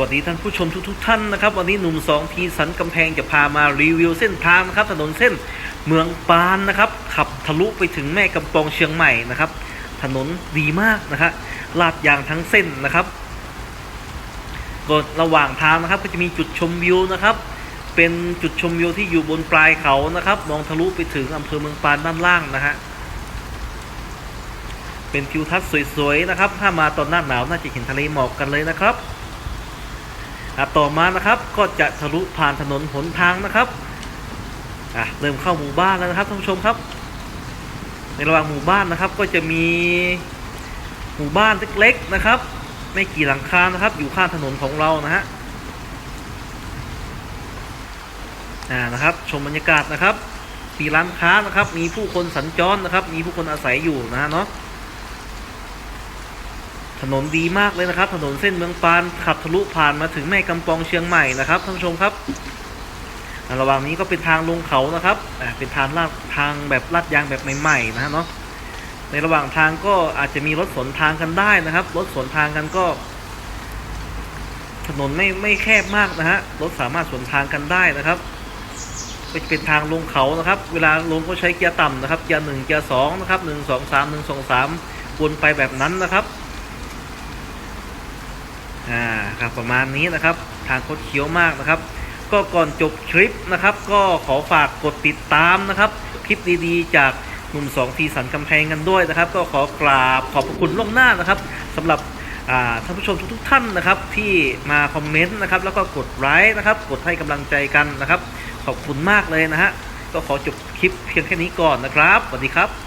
วัสดีท่านผู้ชมทุกๆทท่านนะครับ วันนี้หนุ่มสองทีสันกำแพงจะพามารีวิวเส้นทางนะครับถนนเส้นเมืองปานนะครับขับทะลุไปถึงแม่กำปองเชียงใหม่นะครับ ถนนดีมากนะครับลาดยางทั้งเส้นนะครับก็ระหว่างทางนะครับก็จะมีจุดชมวิวนะครับ เป็นจุดชมวิวที่อยู่บนปลายเขานะครับมองทะลุไปถึงอำเภอเมืองปานด้านล่างนะฮะเป็นทิวทัศน์สวยๆนะครับ ถ้ามาตอนหน้าหนาวน่าจะเห็นทะเลหมอกกันเลยนะครับ อะต่อมานะครับก็จะทะลุผ่านถนนหนทางนะครับอะเริ่มเข้าหมู่บ้านแล้วนะครับท่านผู้ชมครับ ในระหว่างหมู่บ้านนะครับก็จะมีหมู่บ้านเล็กๆนะครับ ไม่กี่หลังคานะครับ อยู่ข้างถนนของเรานะฮะอ่านะครับ ชมบรรยากาศนะครับมีร้านค้านะครับ มีผู้คนสัญจรนะครับ มีผู้คนอาศัยอยู่นะฮะเนาะ ถนนดีมากเลยนะครับ ถนนเส้นเมืองปานขับทะลุผ่านมาถึงแม่กำปองเชียงใหม่นะครับท่านผู้ชมครับระหว่างนี้ก็เป็นทางลงเขานะครับเป็นทางลาดทางแบบลาดยางแบบใหม่ๆนะฮะเนาะในระหว่างทางก็อาจจะมีรถสวนทางกันได้นะครับ รถสวนทางกันก็ ถนนไม่ไม่แคบมากนะฮะรถสามารถสวนทางกันได้นะครับก็จะเป็นทางลงเขานะครับ เวลาลงก็ใช้เกียร์ต่ำนะครับเกียร์หนึ่งเกียร์สองนะครับหนึ่งสองสามหนึ่งสองสามวนไปแบบนั้นนะครับ อ่าครับประมาณนี้นะครับ ทางโคดเคี้ยวมากนะครับ ก็ก่อนจบคลิปนะครับ ก็ขอฝากกดติดตามนะครับ คลิปดีๆ จากหนุ่มสองทีสันกำแพงกันด้วยนะครับ ก็ขอกราบขอบพระคุณล่วงหน้านะครับสำหรับท่านผู้ชมทุกๆท่านนะครับที่มาคอมเมนต์นะครับแล้วก็กดไลค์นะครับ กดให้กำลังใจกันนะครับ ขอบคุณมากเลยนะฮะก็ขอจบคลิปเพียงแค่นี้ก่อนนะครับสวัสดีครับ